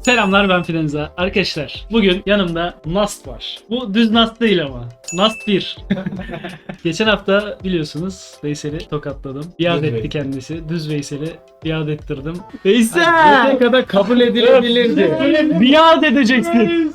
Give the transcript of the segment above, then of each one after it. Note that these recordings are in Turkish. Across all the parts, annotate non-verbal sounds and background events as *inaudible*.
Selamlar ben Filenza. Arkadaşlar bugün yanımda Nast var. Bu düz Nast değil ama. Nast 1. *laughs* Geçen hafta biliyorsunuz Veysel'i tokatladım. Biat etti kendisi. Düz Veysel'i biat ettirdim. Veysel! Ne kadar kabul edilebilirdi. biat edeceksin.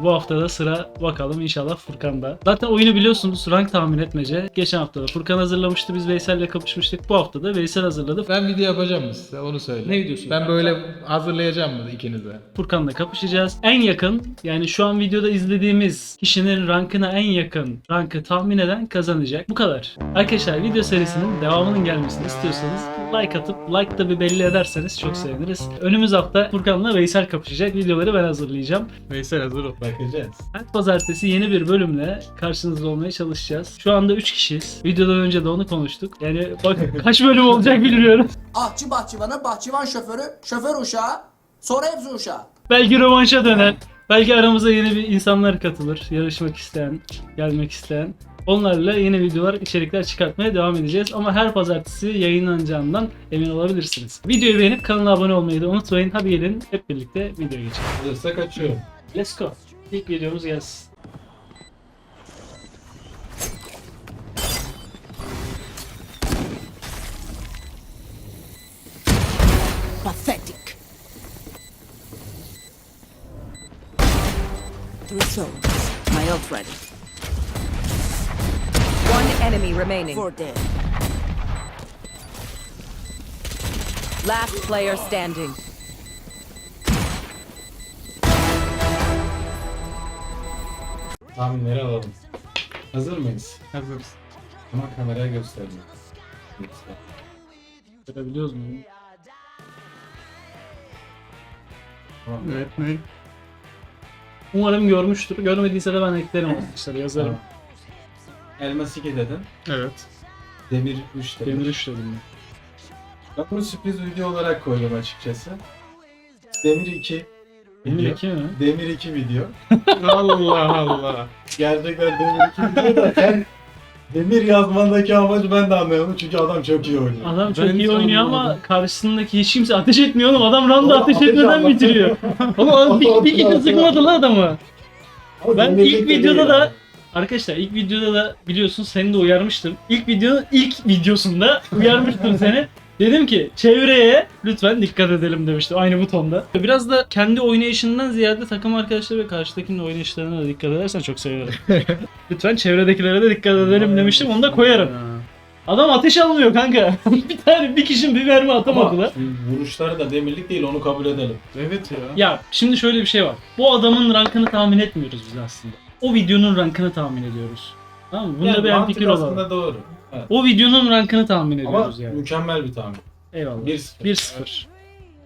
Bu hafta da sıra bakalım inşallah Furkan'da. Zaten oyunu biliyorsunuz rank tahmin etmece. Geçen hafta da Furkan hazırlamıştı biz Veysel'le kapışmıştık. Bu hafta da Veysel hazırladı. Ben video yapacağım mı size onu söyle. Ne videosu? Ben böyle hazırlayacağım mı ikinize? Furkan'la kapışacağız. En yakın yani şu an videoda izlediğimiz kişinin rankına en yakın rankı tahmin eden kazanacak. Bu kadar. Arkadaşlar video serisinin devamının gelmesini istiyorsanız like atıp like da bir belli ederseniz çok seviniriz. Önümüz hafta Furkan'la Veysel kapışacak. Videoları ben hazırlayacağım. Veysel hazır ol. Bakacağız. Her pazartesi yeni bir bölümle karşınızda olmaya çalışacağız. Şu anda 3 kişiyiz. Videodan önce de onu konuştuk. Yani bak *laughs* kaç bölüm olacak bilmiyorum. Ahçı bahçıvanı, bahçıvan şoförü, şoför uşağı, sonra hepsi uşağı. Belki rövanşa döner. Belki aramıza yeni bir insanlar katılır. Yarışmak isteyen, gelmek isteyen. Onlarla yeni videolar, içerikler çıkartmaya devam edeceğiz. Ama her pazartesi yayınlanacağından emin olabilirsiniz. Videoyu beğenip kanala abone olmayı da unutmayın. Hadi gelin hep birlikte videoya geçelim. Hazırsa kaçıyorum. Let's go. İlk videomuz gelsin. Pathetic. Three souls. My ult ready. One enemy remaining. Four dead. Last player standing. Tahminleri alalım. Hazır mıyız? Hazırız. Ama kameraya gösterme. Lütfen. Görebiliyoruz mu? Tamam. Evet ne? Umarım görmüştür. Görmediyse de ben eklerim arkadaşlar yazarım. Elmas 2 dedin. Evet. Demir 3 dedin. Demir üç dedim. Ben bunu sürpriz video olarak koydum açıkçası. Demir 2 Demir video. 2 mi? Demir 2 video. *laughs* Allah Allah. Gerçekten Demir 2 video da Demir yazmandaki amacı ben de anlayamadım çünkü adam çok iyi oynuyor. Adam çok Ben iyi oynuyor ama anlamadım. karşısındaki hiç kimse ateş etmiyor oğlum. Adam randa Oğlum, ateş ateş etmeden bitiriyor. *laughs* Ama bir, bir kişi sıkmadı lan adamı. Ama Ben ilk de videoda da yani. Arkadaşlar ilk videoda da biliyorsun seni de uyarmıştım. İlk videonun ilk videosunda uyarmıştım seni. Dedim ki çevreye lütfen dikkat edelim demiştim aynı butonda. Biraz da kendi oynayışından ziyade takım arkadaşları ve karşıdakinin oynayışlarına da dikkat edersen çok sevinirim. *laughs* lütfen çevredekilere de dikkat edelim demiştim onu da koyarım. Adam ateş almıyor kanka. *laughs* bir tane bir kişinin bir mermi atamadılar. Ama vuruşları da demirlik değil onu kabul edelim. Evet ya. Ya şimdi şöyle bir şey var. Bu adamın rankını tahmin etmiyoruz biz aslında. O videonun rankını tahmin ediyoruz. Tamam mı? Bunda Yani bir fikir olalım. aslında doğru. Evet. O videonun rankını tahmin Ama ediyoruz yani. mükemmel bir tahmin. Eyvallah. 1-0. 1-0.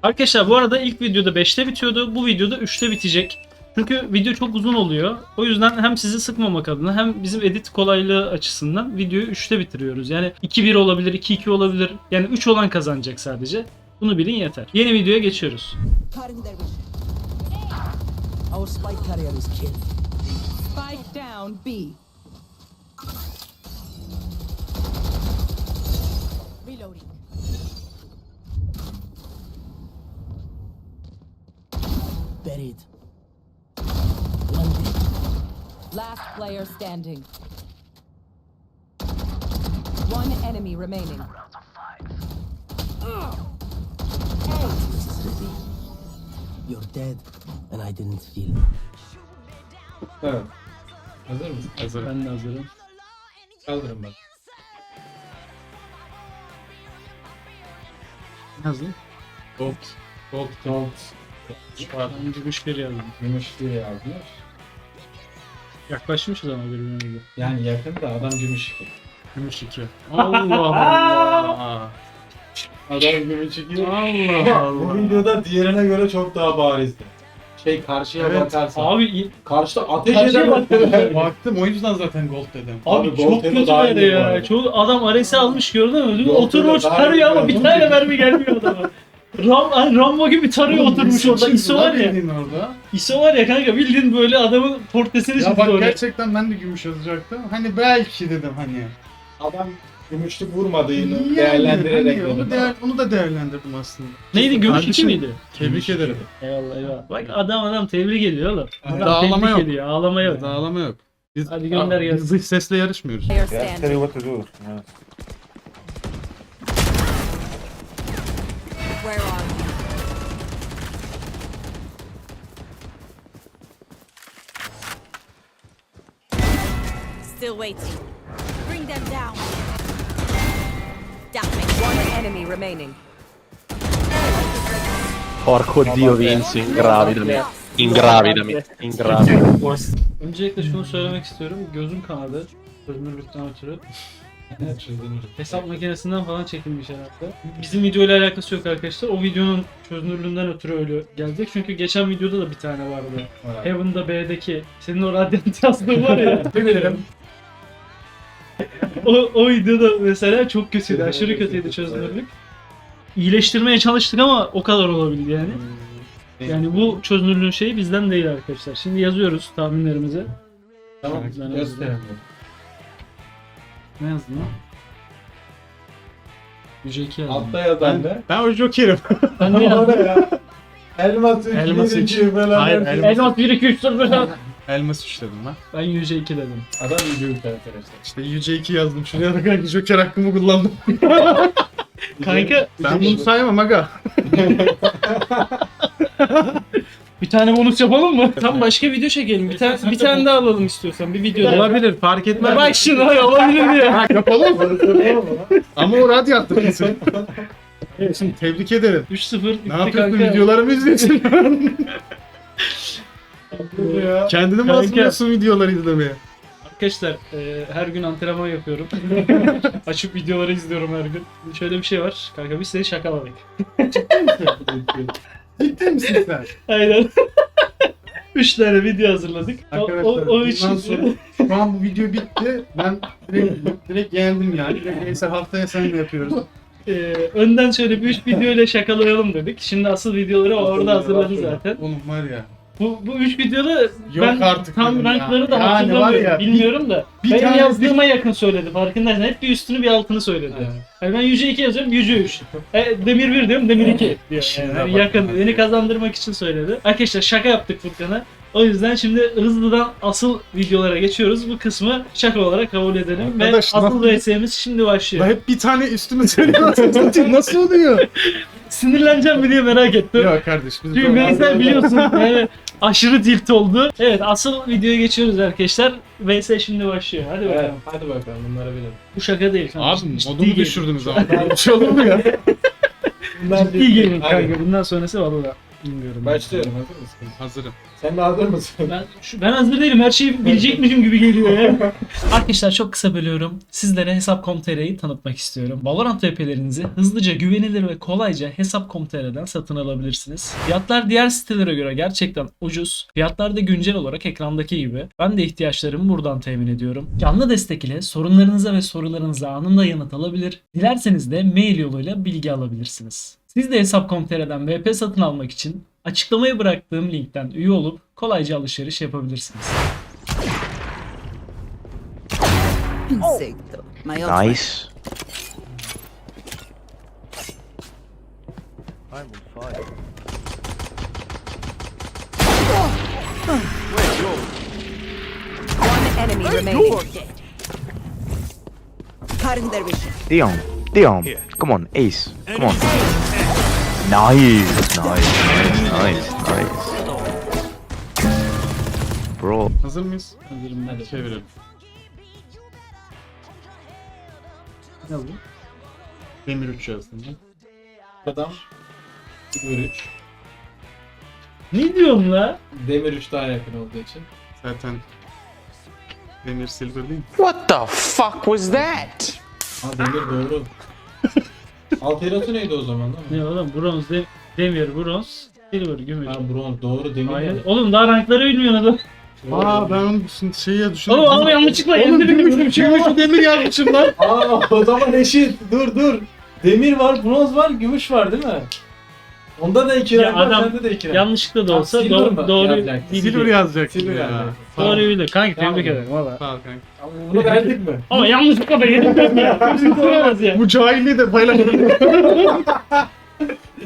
Arkadaşlar bu arada ilk videoda 5'te bitiyordu. Bu videoda 3'te bitecek. Çünkü video çok uzun oluyor. O yüzden hem sizi sıkmamak adına hem bizim edit kolaylığı açısından videoyu 3'te bitiriyoruz. Yani 2-1 olabilir, 2-2 olabilir. Yani 3 olan kazanacak sadece. Bunu bilin yeter. Yeni videoya geçiyoruz. Vision. Our spike carrier is killed. Spike down B. Reloading. Buried. One. Last player standing. One enemy remaining. This is ready. You're dead, and I didn't feel. Evet. Hazır mısın? Hazır. Ben de hazırım. Kaldırın bak. Hazır. Gold. Gold. Gold. Ben gümüş bir yazdım. Gümüş diye yazmış. Yaklaşmışız ama birbirimize. Yani yakın da adam gümüş 2. Gümüş 2. Allah Allah. Adam gümüş 2. Allah Bu Allah. videoda diğerine göre çok daha barizdi. Şey karşıya Evet. bakarsan. Abi Karşıda ateş Karşıya eden *laughs* Baktım o yüzden zaten gold dedim. Abi, Abi, çok Goldhead'e kötü daha böyle iyi bu ya. arada. Çok adam Ares'i almış gördün mü? Goldhead'e Oturmuş daha iyi tarıyor ama bir arada. tane mermi gelmiyor adama. Ram, hani Rambo gibi tarıyor oturmuş orada. ISO var ya. Bildiğin orada. ISO var ya kanka bildiğin böyle adamın portresini Ya çizdi bak oraya. gerçekten ben de gümüş yazacaktım. Hani belki dedim hani. Adam gümüşlük vurmadığını Yani değerlendirerek hani onu, değer, onu da değerlendirdim aslında. Neydi gümüş iki Kardeşim, miydi? Tebrik ederim. Eyvallah eyvallah. Bak adam adam tebrik ediyor oğlum. Adam Dağlama tebrik yok. ediyor. Ağlama yok. Dağlama yok. Biz, Hadi gönder gelsin. Biz sesle yarışmıyoruz. You what to do. Yeah. Where are you? Still waiting. Bring them down. One enemy remaining. Porco dio Vinci, ingravidami. Ingravidami. Ingravidami. Öncelikle şunu söylemek istiyorum. Gözüm kanadı. Çözünürlükten ötürü. Hesap makinesinden falan çekilmiş herhalde. Bizim videoyla alakası yok arkadaşlar. O videonun çözünürlüğünden ötürü öyle gelecek. Çünkü geçen videoda da bir tane vardı. Heaven'da B'deki senin o radyant yazdığın var ya. Bilirim. O, o videoda mesela çok kötüydü. Aşırı kötüydü çözünürlük. İyileştirmeye çalıştık ama o kadar olabildi yani. Yani bu çözünürlüğün şeyi bizden değil arkadaşlar. Şimdi yazıyoruz tahminlerimizi. Tamam Ben gösterelim. Ne yazdın lan? Yüce 2 yazdım. Altta yazan Ben, ne? ben o jokerim. Ben ne yazdım? Elmas 3, Elmas 1, üç. 2 falan. Hayır, elmas- Elmas 1 2 3 0 Elmas üçledim ben. Ben Yüce 2 dedim. Adam videoyu arkadaşlar. İşte Yüce 2 yazdım. Şuraya da kanka joker hakkımı kullandım. *laughs* Kanka Ben bunu saymam aga. *laughs* bir tane bonus yapalım mı? Tam başka video çekelim. Bir tane bir tane daha alalım istiyorsan bir video daha. Olabilir fark etmez. Bak şunu hay olabilir ya. Yapalım mı? Ama o radyattır kesin. Evet, *laughs* Şimdi tebrik ederim. 3-0 Ne bitti yapıyorsun kanka. videolarımı izliyorsun? Ya. Kendini mi Kanka. hazırlıyorsun videoları izlemeye? Arkadaşlar e, her gün antrenman yapıyorum. *laughs* Açıp videoları izliyorum her gün. Şöyle bir şey var. Kanka biz seni şakaladık. Ciddi misin sen? Aynen. *laughs* 3 tane video hazırladık. O, Arkadaşlar o, o üç bundan sonra şu an bu video bitti. Ben direkt, direkt yendim yani. Neyse haftaya seninle yapıyoruz. e, önden şöyle bir 3 video ile şakalayalım dedik. Şimdi asıl videoları orada hazırladı zaten. Oğlum var ya. Bu bu üç videoda ben artık tam dedim ya. rankları da Yani var hatırlamıyorum. ya, bir- bilmiyorum da. bir benim tanesi- yazdığıma yakın söyledi farkındaysan. Hep bir üstünü bir altını söyledi. Yani ben Yüce 2 yazıyorum, Yüce 3. E, Demir 1 diyorum, Demir 2 diyor. Şimdi Yani bak. yakın, beni kazandırmak için söyledi. Arkadaşlar şaka yaptık Furkan'a. O yüzden şimdi hızlıdan asıl videolara geçiyoruz. Bu kısmı şaka olarak kabul edelim. Arkadaş, Ve asıl VS'miz şimdi başlıyor. Hep bir tane üstüme söylüyorsun. *laughs* Nasıl oluyor? Sinirleneceğim mi diye merak ettim. ya kardeş biz Çünkü Veysel biliyorsun *laughs* yani aşırı tilt oldu. Evet asıl videoya geçiyoruz arkadaşlar. Veysel şimdi başlıyor. Hadi bakalım. Evet, hadi bakalım bunları bilelim. Bu şaka değil. kanka. Abi Ciddi modumu düşürdünüz ama. Bir şey olur mu ya? Bunlar Ciddi Hadi. kanka. Bundan sonrası valla bilmiyorum. Başlıyorum hazır mısın? Hazırım. Sen de hazır mısın? Ben, şu, ben hazır değilim. Her şeyi bilecekmişim gibi geliyor ya. *laughs* Arkadaşlar çok kısa bölüyorum. Sizlere Hesap.com.tr'yi tanıtmak istiyorum. Valorant VP'lerinizi hızlıca, güvenilir ve kolayca Hesap.com.tr'den satın alabilirsiniz. Fiyatlar diğer sitelere göre gerçekten ucuz. Fiyatlar da güncel olarak ekrandaki gibi. Ben de ihtiyaçlarımı buradan temin ediyorum. Canlı destek ile sorunlarınıza ve sorularınıza anında yanıt alabilir. Dilerseniz de mail yoluyla bilgi alabilirsiniz. Siz de Hesap.com.tr'den VP satın almak için açıklamaya bıraktığım linkten üye olup kolayca alışveriş yapabilirsiniz. Nice. One enemy remaining. Dion. Dion. Come on, ace. Come on. Nice. Nice. Nice. Nice. Bro. Hazır mıyız? Hazırım ben. Çevirelim. Ne bu? Demir 3 yazdım ben. Adam Demir 3. Ne diyorsun la? Demir 3 daha yakın olduğu için. Zaten Demir Silver değil mi? What the fuck was that? Ha Demir doğru. *laughs* Alt neydi o zaman değil mi? Ne oğlum bronz, de- demir, bronz, silver, gümüş. Ha bronz doğru demir. Hayır. mi? Oğlum daha rankları bilmiyorsun adam. Aa ben onu şimdi şeye düşündüm. Oğlum ama yanlışlıkla Oğlum yendim. gümüş mü gümüş *laughs* demir yazmışım lan. Aa o zaman eşit. Dur dur. Demir var, bronz var, gümüş var değil mi? Onda da iki Ya renk var, adam sende de iki renk. Yanlışlıkla da olsa silver do- mı doğru yazacaktı? bildi. Silver yazacaktım Silver ya. yazacaktı. Sağ ol. Doğru bildi. Kanka Tamam. tebrik ederim valla. Sağ ol kanka. Ama Bunu verdik mi? Ama yanlışlıkla da yedim ya. Ya. Bu cahilliği de paylaşalım. *laughs*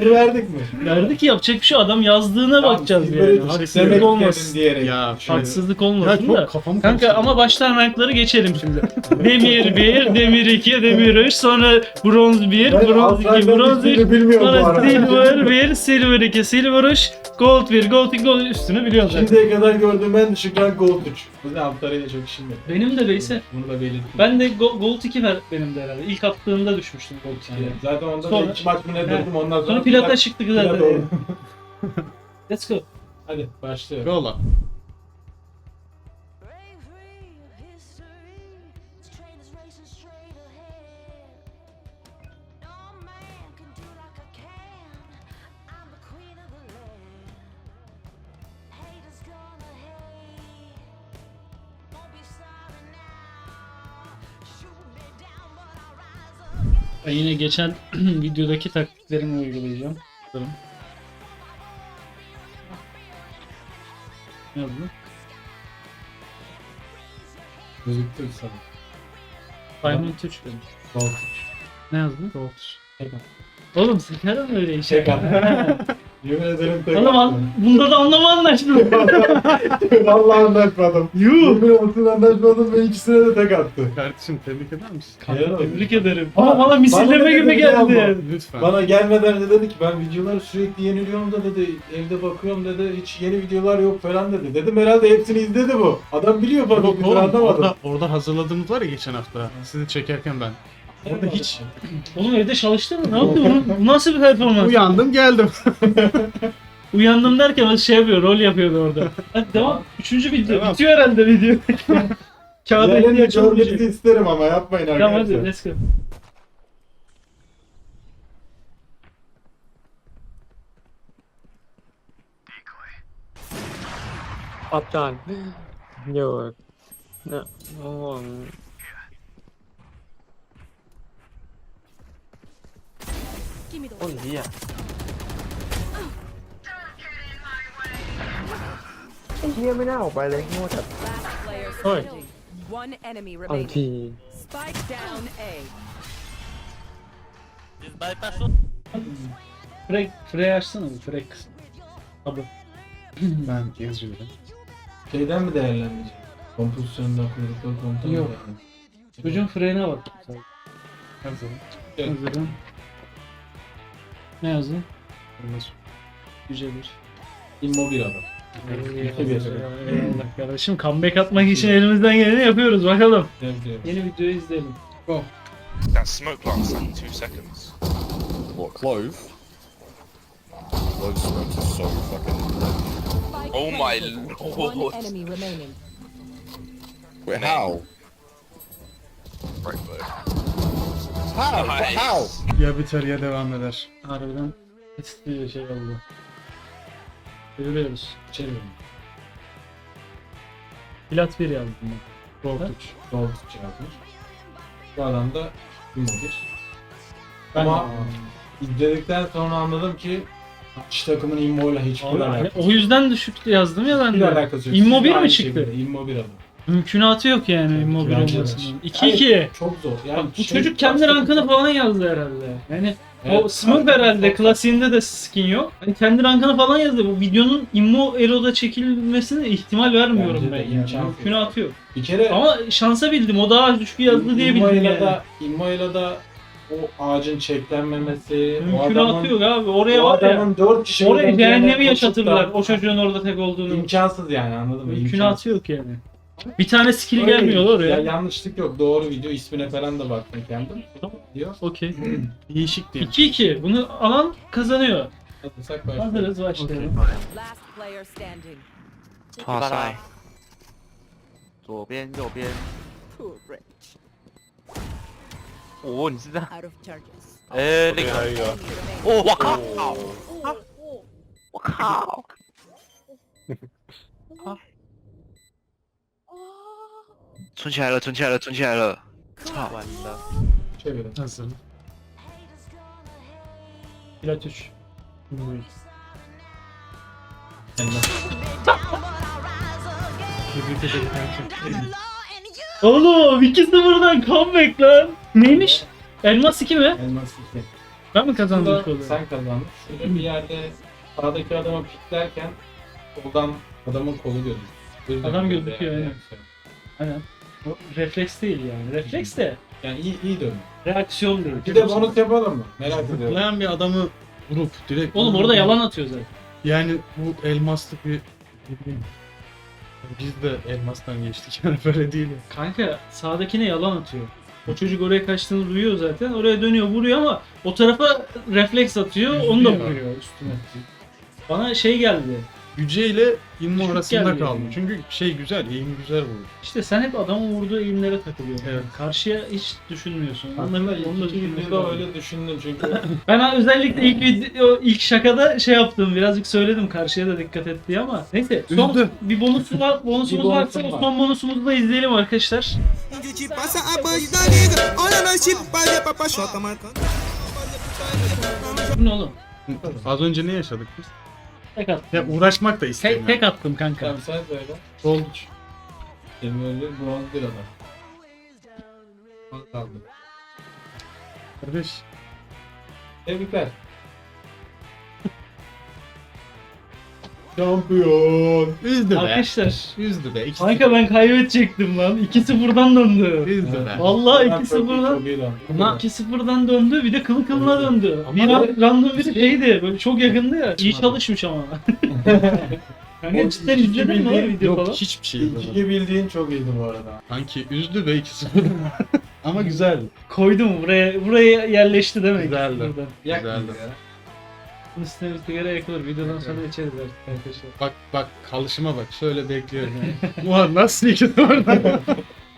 Bunu verdik mi? Verdi ki yapacak bir şey adam yazdığına bakacağız Silver'ı yani. demek Haksızlık istedim olmasın. diyerek. ya şöyle. Haksızlık Ya olmasın çok da. kafamı Kanka karıştırdı. ama baştan rankları geçelim şimdi. *laughs* Demir 1, Demir 2, Demir 3, sonra Bronz 1, Ben Bronz 2, Alzheimer'ın Bronz 3, ismini bilmiyorum bu sonra arada. Silver 1, Silver 2, Silver 3, Gold 1, Gold 2, Gold üstünü biliyorum zaten. Şimdiye kadar gördüğüm en düşük rank Gold 3. Bu ne Altara'yla çok işim yok. Benim de Veysel. Bunu da belirttim. Ben de Go- Gold 2 ver benim de herhalde. İlk attığımda düşmüştüm Gold 2'ye. Yani zaten onda Sonra- da iki maç mı ne durdum ondan sonra. Sonra plata çıktık Plat zaten. Let's go. Hadi başlıyor. Yolla. Ben yine geçen *clears throat* videodaki taktiklerimi uygulayacağım. Bakalım. Ne yazdı? Gözüktü sana. Diamond 3 benim. 3. Ne yazdı? Gold. Oğlum sıkarım öyle işe. Attı. *laughs* Yemin ederim tek Oğlum an- attım. bunda da anlama anlaştım. *laughs* Vallahi anlaşmadım. Yuh. Yemin olsun anlaşmadım ve ikisine de tek attı. Kardeşim tebrik eder misin? Helal olsun. Tebrik ederim. Ama bana misilleme Bana gibi dedi, biliyor geldi. Lütfen. Bana gelmeden de dedi ki ben videoları sürekli yeniliyorum da dedi evde bakıyorum dedi hiç yeni videolar yok falan dedi. Dedim herhalde hepsini izledi bu. Adam biliyor bak Yok oğlum anlamadım. orada, orada hazırladığımız var ya geçen hafta. Sizi çekerken ben. Orada hiç. *clears throat* Oğlum evde çalıştın mı? Ne yaptın? Bu nasıl bir performans? Uyandım geldim. *laughs* Uyandım derken o şey yapıyor, rol yapıyordu orada. Hadi devam. Üçüncü video. Devam. Bitiyor herhalde video. *laughs* Kağıda Diğerlerini ihtiyaç olmayacak. görmenizi isterim ama yapmayın Tamam arkadaşlar. hadi let's go. Kaptan. Yok. Ne? Oğlum. Give me the คนเหี้ย ไอ้เหี้ยไม่น่าออกไปเลยโง่จัด Last player Oi. standing. One enemy เอาที remaining. Spike down A. Frey, Frey açsana bir Frey kısmı. Abi. *laughs* ben geziyorum. Şeyden mi değerlenmeyecek? Kompozisyondan kuyrukları komutanı Yok. mı? Çocuğun Frey'ine bak. Hazırım. Hazırım. Ne yazdın? Kırmızı. Yüce bir. Immobil adam. Eyvallah kardeşim comeback atmak için elimizden geleni yapıyoruz bakalım. Yeni videoyu izleyelim. That smoke lasts like two seconds. What, clove? Clove smokes are so fucking... Oh my lord. One enemy remaining. Wait, how? Right, bud. How? Nice. How? Ya biter ya devam eder. Harbiden istiyor şey oldu. Görüyoruz. Çevir. Plat 1 yazdım ben. 3. Gold yazmış. Bu adam da Immobil. Ben Ama izledikten sonra anladım ki Haç takımın Immo'yla hiçbir Abi, hani alakası o yüzden düşük yazdım ya ben Hiçbir de. alakası yok. Immobil mi çıktı? şekilde Immobil adam. Mümkünatı yok yani immobil bence de. olmasının. 2-2. Çok zor. Yani Bak, bu şey- çocuk kendi rankını falan yazdı herhalde. Yani o Evet, Smurf herhalde klasiğinde de skin yok. Hani kendi rankını falan yazdı. Bu videonun immo eloda çekilmesine ihtimal vermiyorum Bence de ben yani. imkan yok. Mümkünatı yok. Bir kere Ama şansa bildim. O daha düşük yazdı diye bildim yani. da Immo'yla da o ağacın çeklenmemesi, o Mümkünatı adamın, yok abi. Oraya o var ya. adamın 4 kişi Oraya oradan cehennemi yaşatırlar. O çocuğun orada tek olduğunu. İmkansız yani anladın mı? Mümkünatı yok yani. Bir tane skill Öyle gelmiyor değil. oraya. Ya yanlışlık yok. Doğru video ismine falan da baktım kendim. Tamam. Diyor. Okey. *clears throat* Değişik diye. 2-2. Bunu alan kazanıyor. Hazırsak başlayalım. Hazırız başlayalım. Last player standing. 哇塞，左边右边 Poor Rich. 哦，你是这样？ Out of charges. 哎，那个， Enemy remaining. 哦，我靠！我靠！ 存起来了，存起来了，存起来了。操完了， Çevirin. Hazırım. Plat 3. Tebrik ederim kanka. Oğlum 2-0'dan comeback lan. Neymiş? Elmas 2 mi? Elmas iki. Ben mi kazandım Şurada ilk olarak? sen kazandın. Şurada bir yerde sağdaki adama piklerken soldan adamın kolu gözüküyor. Gözle Adam gözle gözüküyor, yani. aynen. Aynen. O refleks değil yani. Refleks de Yani iyi, iyi dönüyor. reaksiyon değil. Bir de bonus yapalım mı? Merak ediyorum. Zıplayan bir adamı vurup direkt... Oğlum orada yalan atıyor zaten. Yani bu elmaslık bir... ne bileyim, Biz de elmastan geçtik yani *laughs* böyle değil. ya. Kanka sağdakine yalan atıyor. O çocuk oraya kaçtığını duyuyor zaten. Oraya dönüyor vuruyor ama o tarafa refleks atıyor. Onu da vuruyor üstüne. Bana şey geldi. Yüce ile İmmo Küçük arasında geldi kaldım. yani. Çünkü şey güzel, eğimi güzel bu. İşte sen hep adamın vurduğu eğimlere takılıyorsun. Evet. Karşıya hiç düşünmüyorsun. Aslında Onları, onu da ilk düşünmek videoda lazım. öyle düşündüm çünkü *laughs* Ben özellikle ilk video, ilk şakada şey yaptım. Birazcık söyledim karşıya da dikkat et diye ama. Neyse son Üzdü. bir bonus var, bonusumuz Bir varsa bonusum o var. son bonusumuzu da izleyelim arkadaşlar. Bu ne oğlum? Az önce ne yaşadık biz? Tek attım. Ya uğraşmak da Tek, istemiyorum. tek attım kanka. Tamam sen söyle. Oldu. Demirli bronz bir adam. Az kaldı. Kardeş. Tebrikler. Şampiyon. Üzdü be. Arkadaşlar. Üzdü be. İkisi Kanka ben kaybedecektim lan. 2-0'dan döndü. Üzdü be. Vallahi Ben çok iyi, 2-0'dan çok iyi lan. Ama 2-0'dan döndü bir de kılı kılına döndü. Ama bir ra- random bir şeydi böyle çok yakındı ya. İyi çalışmış ama. *laughs* Kanka cidden izledin mi bildiğin- video Yok falan? hiçbir şey izlemedim. iki bildiğin çok iyiydi bu arada. Kanki üzdü be ikisi. *laughs* Ama güzeldi. Koydum buraya buraya yerleşti demek. Güzeldi. Yakmadı Güzeldi. ya. Bunun üstüne bir sigara yakılır. Videodan sonra içeriz artık arkadaşlar. Bak bak kalışıma bak şöyle bekliyorum yani. *laughs* Ulan nasıl ikisi orada?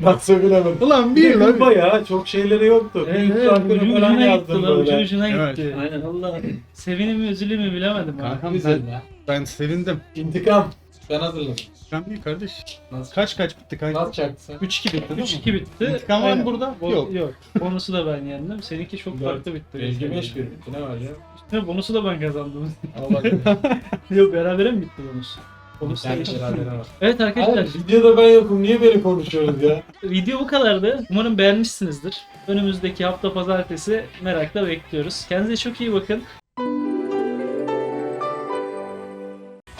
Nasıl *laughs* bilemedim. Ulan Bir lan. bayağı çok şeyleri yoktu. Evet, Bir evet, şarkını ucu falan ucuna gitti yazdım lan, ucu böyle. ucuna Evet. gitti. Aynen Allah. Sevinim mi üzülüm mü bilemedim. Kankam Güzel ben, ya. ben sevindim. İntikam. Ben hazırladım. Sen değil kardeş. Nasıl? Kaç kaç bitti kanka? Nasıl çaktı sen? 3-2 bitti değil mi? 3-2 bitti. İntikam var mı Aynen. burada? Bo- Yok. Yok. Bonusu da ben yendim. Seninki çok Dört. farklı bitti. 5'e 5 bir bitti. Ne var ya? İşte bonusu da ben kazandım. Allah *laughs* Yok berabere mi bitti bonus? Bonus Yani değişti. berabere var. Evet arkadaşlar Hayır, videoda ben yokum. Niye böyle konuşuyoruz ya? *laughs* video bu kadardı. Umarım beğenmişsinizdir. Önümüzdeki hafta pazartesi merakla bekliyoruz. Kendinize çok iyi bakın.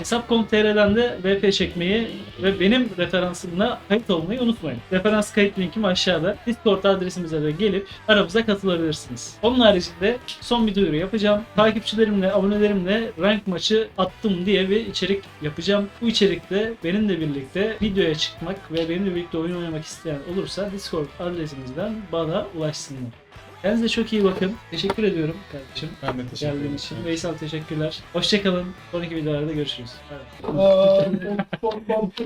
Hesap.com.tr'den de VP çekmeyi ve benim referansımla kayıt olmayı unutmayın. Referans kayıt linkim aşağıda. Discord adresimize de gelip aramıza katılabilirsiniz. Onun haricinde son bir duyuru yapacağım. Takipçilerimle, abonelerimle rank maçı attım diye bir içerik yapacağım. Bu içerikte benimle birlikte videoya çıkmak ve benimle birlikte oyun oynamak isteyen olursa Discord adresimizden bana ulaşsınlar. Kendinize çok iyi bakın. Teşekkür ediyorum kardeşim. Ben de teşekkür Geldiğin ederim. için. Veysel teşekkürler. Hoşçakalın. Sonraki videolarda görüşürüz. Evet. Aa,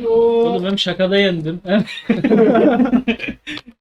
Oğlum hem şakada yendim hem *laughs*